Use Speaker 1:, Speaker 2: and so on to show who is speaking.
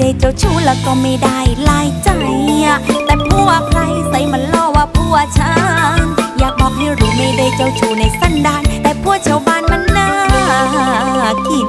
Speaker 1: ได้เจ้าชู้แล้วก็ไม่ได้ลายใจ แต่ผัวใครใส่มันล่อว่าผัวฉันอยากบอกให้รู้ไม่ได้เจ้าชู้ในสันดาน แต่ผัวชาวบ้านมันน่ากิน